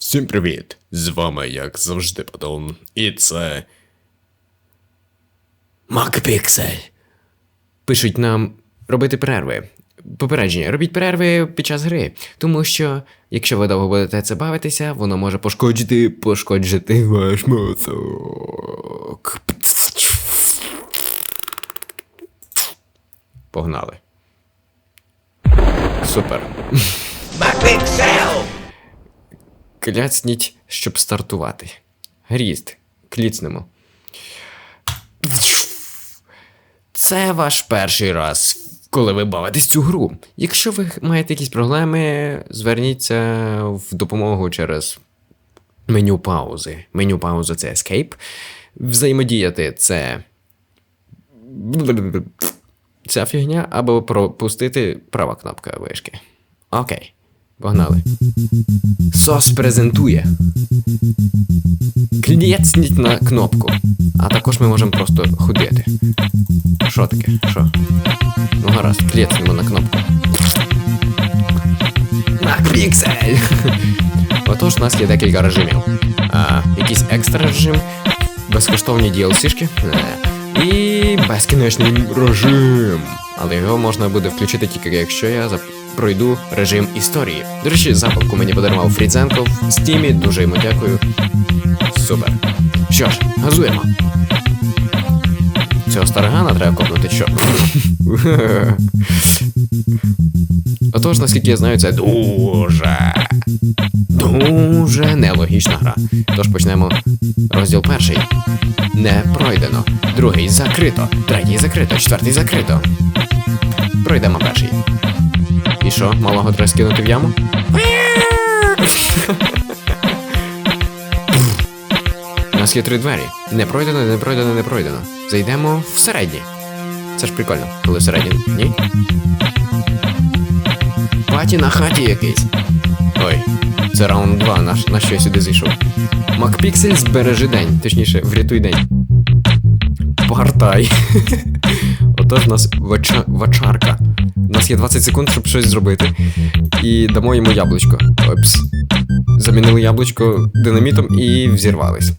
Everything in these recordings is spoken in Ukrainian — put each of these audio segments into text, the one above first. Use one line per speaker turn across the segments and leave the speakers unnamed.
Всім привіт! З вами, як завжди, Падон. І це. Макпіксель.
пишуть нам робити перерви. Попередження, робіть перерви під час гри, тому що якщо ви довго будете це бавитися, воно може пошкоджити, пошкоджити ваш мозок. Погнали. Супер. Кляцніть, щоб стартувати. Грізд. Кліцнемо. Це ваш перший раз, коли ви бавитесь цю гру. Якщо ви маєте якісь проблеми, зверніться в допомогу через меню паузи. Меню паузи це Escape. Взаємодіяти це. Ця фігня, або пропустити права кнопка вишки. Окей. Погнали. Сос презентує. Клієцніть на кнопку. А також ми можемо просто ходити. Що таке? Що? Ну гаразд, клієцнемо на кнопку. Макпіксель! Отож, у нас є декілька режимів. А, якийсь екстра режим, безкоштовні DLC-шки і безкінечний режим. Але його можна буде включити тільки якщо я пройду режим історії. До речі, запалку мені подарував Фрідзенко в стімі. Дуже йому дякую. Супер. Що ж, газуємо. Цього старогана треба копнути, що? Отож, наскільки я знаю, це дуже, дуже нелогічна гра. Тож почнемо розділ перший. Не пройдено. Другий закрито. Третій закрито. Четвертий закрито. Пройдемо перший. І що, малого треба скинути в яму? У нас є три двері. Не пройдено, не пройдено, не пройдено. Зайдемо в середні. Це ж прикольно, коли всередині. Ні? Паті на хаті якийсь. Ой, це раунд 2, на, на що я сюди зайшов. Макпіксель збережи день, точніше, врятуй день. Партай. Отож, у нас веча... вечарка. У нас є 20 секунд, щоб щось зробити. І дамо йому яблучко. Опс. Замінили яблучко динамітом і взірвались.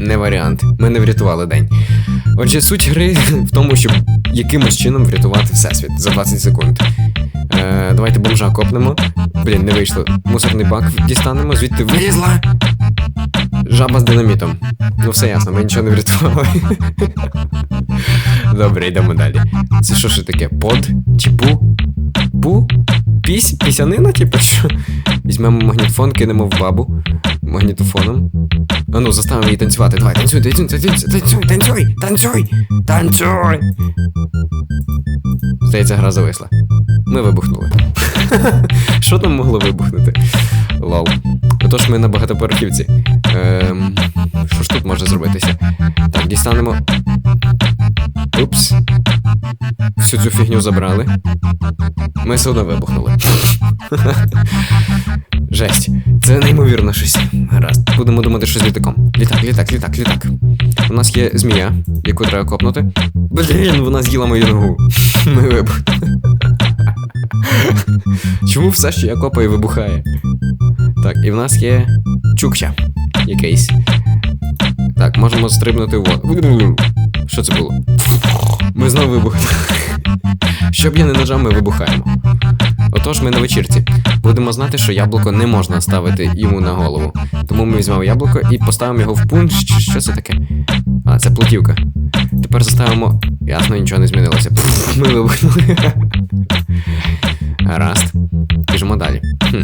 Не варіант. Ми не врятували день. Отже, суть гри в тому, щоб якимось чином врятувати всесвіт за 20 секунд. Е, давайте бомжа копнемо. Блін, не вийшло. Мусорний бак дістанемо, звідти вилізла. Жаба з динамітом. Ну, все ясно, ми нічого не врятували. Добре, йдемо далі. Це що ж таке? Под? Чи пу? Пу? Пісь? Пісянина, типу, що? Візьмемо магнітофон, кинемо в бабу магнітофоном. А ну, заставимо її танцювати. Давай, танцюй, танцюй, танцюй, танцюй, танцюй, танцюй, танцюй. Здається, гра зависла. Ми вибухнули. Що там могло вибухнути? Лол. Отож ми на багатоповерхівці. Ем, що ж тут може зробитися? Так, дістанемо. Упс. Всю цю фігню забрали. Ми все одно вибухнули. Жесть. Це неймовірно щось. Гаразд. Будемо думати, що з літаком. Літак, літак, літак, літак. У нас є змія, яку треба копнути. Блін, вона з'їла мою ногу. Ми вибухнули. Чому все, що я копаю, вибухає? Так, і в нас є чукча якийсь. Так, можемо стрибнути в воду. Що це було? Ми знову вибухнули. Щоб я не нажав, ми вибухаємо. Отож, ми на вечірці. Будемо знати, що яблуко не можна ставити йому на голову. Тому ми візьмемо яблуко і поставимо його в пункт. Що, це таке? А, це платівка. Тепер заставимо. Ясно, нічого не змінилося. Ми вибухнули. Гаразд. Біжимо далі. Хм.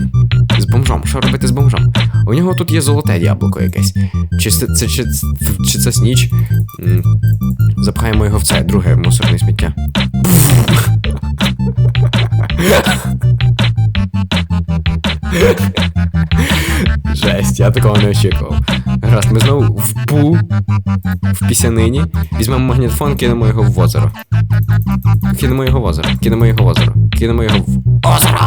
З бомжом. Що робити з бомжом? У нього тут є золоте яблуко якесь. Чи це, це, чи, чи це сніч? Запхаємо його в це друге мусорне сміття. Жесть, я такого не очікував. Гаразд, ми знову в пул, в пісянині. Візьмемо магнітофон, кинемо його в озеро. Кинемо його в озеро, кинемо його в озеро, кинемо його в Озеро!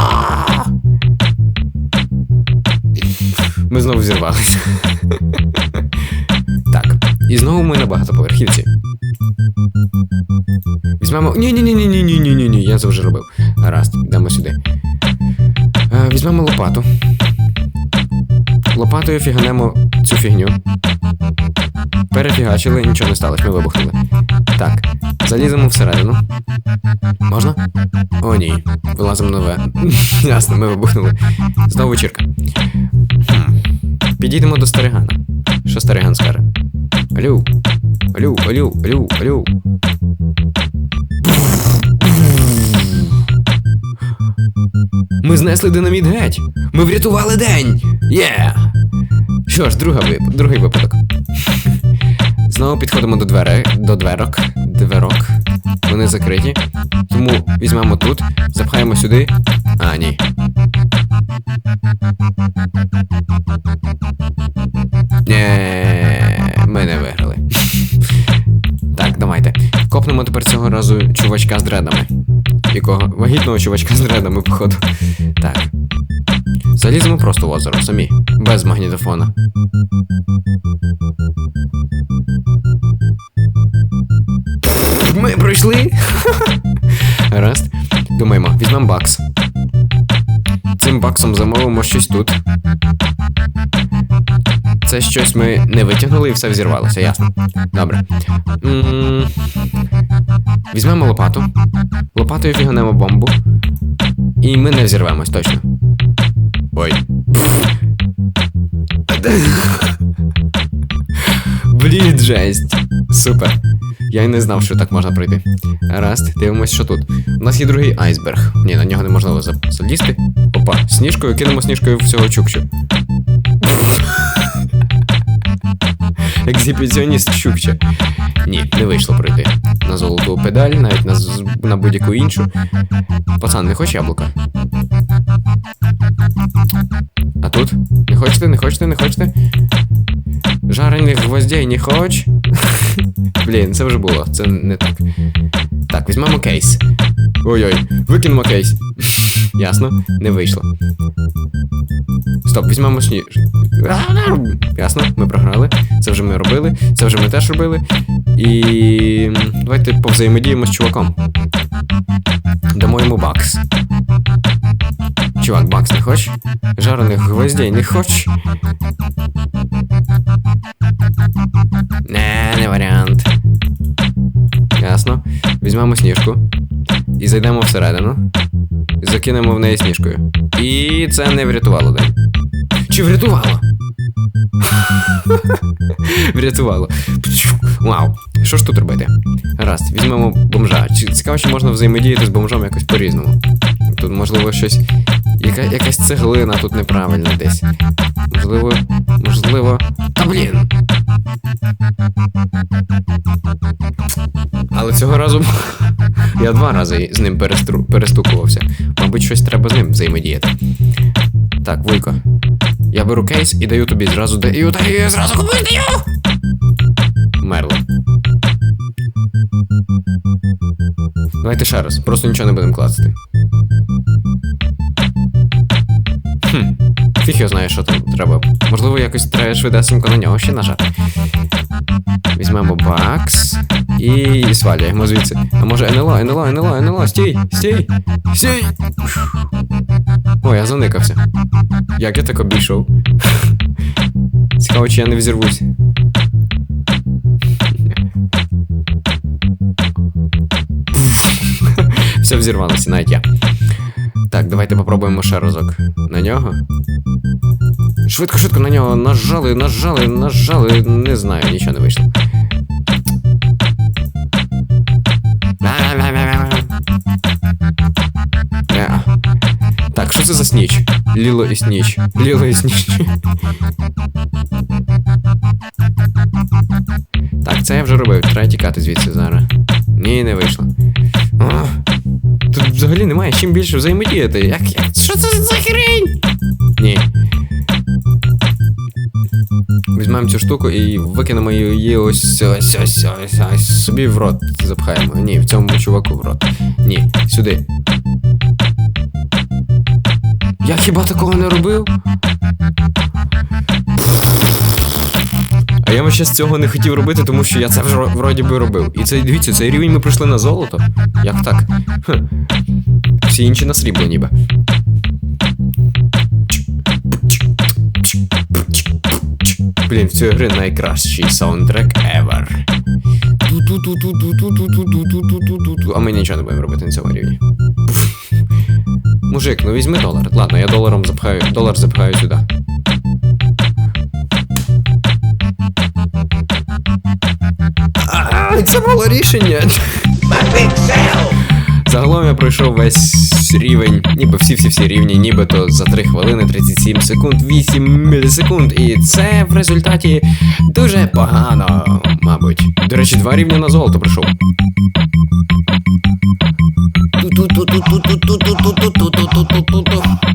Ми знову зірвалися. Так, і знову ми на багатоповерхівці. Візьмемо. Ні-ні-ні-ні-ні-ні-ні-ні, я це вже робив. Гаразд, йдемо сюди. Е, Візьмемо лопату. Лопатою фіганемо цю фігню. Перефігачили, нічого не сталося, ми вибухнули. Так, заліземо всередину. Можна? О, ні. Вилазимо нове. Ясно, ми вибухнули. Знову вечірка. Підійдемо до старигана. Що стариган скаже? Алю. Алю, алю, алю, алю. Ми знесли динаміт геть! Ми врятували день! Є! Що ж, друга вип... другий випадок. Знову підходимо до дверей, до дверок. Дверок. Вони закриті. Тому візьмемо тут, запхаємо сюди. А, ні. Ні, ми не виграли. Так, давайте. Копнемо тепер цього разу чувачка з дредами. Якого? Вагітного чувачка з дредами, походу. Так. Заліземо просто в озеро, самі. Без магнітофона. Ми пройшли. Гаразд. Думаємо, візьмемо бакс. Цим баксом замовимо щось тут. Це щось ми не витягнули і все взірвалося, ясно. Добре. М, Візьмемо лопату. Лопатою фіганемо бомбу. І ми не взірвемось точно.
Ой,
Блін, жесть. Супер. Я й не знав, що так можна пройти. Гаразд, дивимось, що тут. У нас є другий айсберг. Ні, на нього неможливо за- залізти. Опа, сніжкою кинемо сніжкою всього чукчу. Екзибіціоніст чукча. Ні, не вийшло пройти. На золоту педаль, навіть на, на будь-яку іншу. Пацан, не хочеш яблука? А тут? Не хочете, не хочете, не хочете? Жарених гвоздей не хоч? Блін, це вже було, це не так. Так, візьмемо кейс. Ой-ой, викинемо кейс. Ясно, не вийшло. Стоп, візьмемо сніж. Ясно, ми програли. Це вже ми робили, це вже ми теж робили. І. Давайте повзаємодіємо з чуваком. Дамо йому бакс. Чувак, бакс не хоч? Жарених гвоздей не хоч? Візьмемо сніжку. І зайдемо всередину. Закинемо в неї сніжкою. І це не врятувало день. Чи врятувало? Врятувало. Вау. Що ж тут робити? Гаразд, візьмемо бомжа. Цікаво, чи можна взаємодіяти з бомжом якось по-різному. Тут, можливо, щось. Яка, якась цеглина тут неправильна десь. Можливо, можливо. Та блін! Але цього разу я два рази з ним перестру... перестукувався. Мабуть, щось треба з ним взаємодіяти. Так, Вуйко. Я беру кейс і даю тобі зразу даю, даю, зразу купую, даю! Мерло. Давайте ще раз, просто нічого не будемо клацати. Хм. Фіг його знає, що там треба. Можливо, якось треба швидесенько на нього ще нажати. Візьмемо бакс і свалюємо звідси. А може НЛО, НЛО, НЛО, НЛО, стій, стій, стій. Ой, я заникався. Як я так обійшов? Цікаво, чи я не взірвусь. Все взірвалося, навіть я. Так, давайте попробуємо ще разок. На нього. Швидко, швидко на нього нажали, нажали, нажали. Не знаю, нічого не вийшло. Це за сніч? Ліло і сніч. Ліло і сніч. Так, це я вже робив. Треба тікати звідси зараз. Ні, не вийшло. А, тут взагалі немає чим більше взаємодіяти. Як, як? Що це за хрень? Ні. Візьмемо цю штуку і викинемо її ось ось ось ось ось собі в рот запхаємо. Ні, в цьому чуваку в рот. Ні, сюди. хіба такого не робив? А я ще з цього не хотів робити, тому що я це вже вроді би робив. І це, дивіться, цей рівень ми прийшли на золото. Як так? Хм. Всі інші на срібло ніби. Блін, в цій гри найкращий саундтрек ever. А ми нічого не будемо робити на цьому рівні. Мужик, ну візьми долар. Ладно, я доларом запхаю, долар запхаю сюди. Це було рішення. Загалом я пройшов весь рівень, ніби всі-всі-всі рівні, нібито за 3 хвилини 37 секунд, 8 мілісекунд. І це в результаті дуже погано, мабуть. До речі, два рівня на золото пройшов.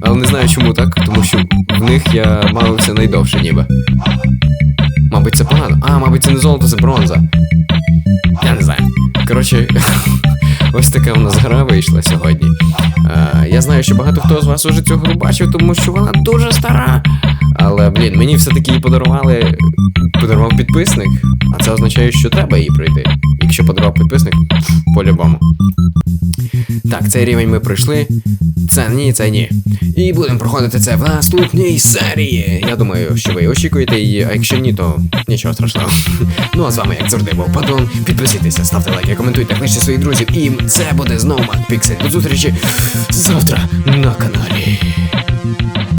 Але не знаю чому так, тому що в них я мавився найдовше ніби. Мабуть, це погано. А, мабуть, це не золото, це бронза. Я не знаю. Коротше, ось така у нас гра вийшла сьогодні. Е, я знаю, що багато хто з вас уже цю гру бачив, тому що вона дуже стара. Але, блін, мені все-таки її подарували. Подарував підписник, а це означає, що треба її пройти. Якщо подарував підписник, по-любому. Так, цей рівень ми пройшли. Це ні, це ні. І будемо проходити це в наступній серії. Я думаю, що ви очікуєте її, а якщо ні, то нічого страшного. Ну а з вами, як завжди, був Падон. Підписуйтеся, ставте лайки, коментуйте, кличте своїх друзів. І це буде знову Макпіксель. До зустрічі завтра на каналі.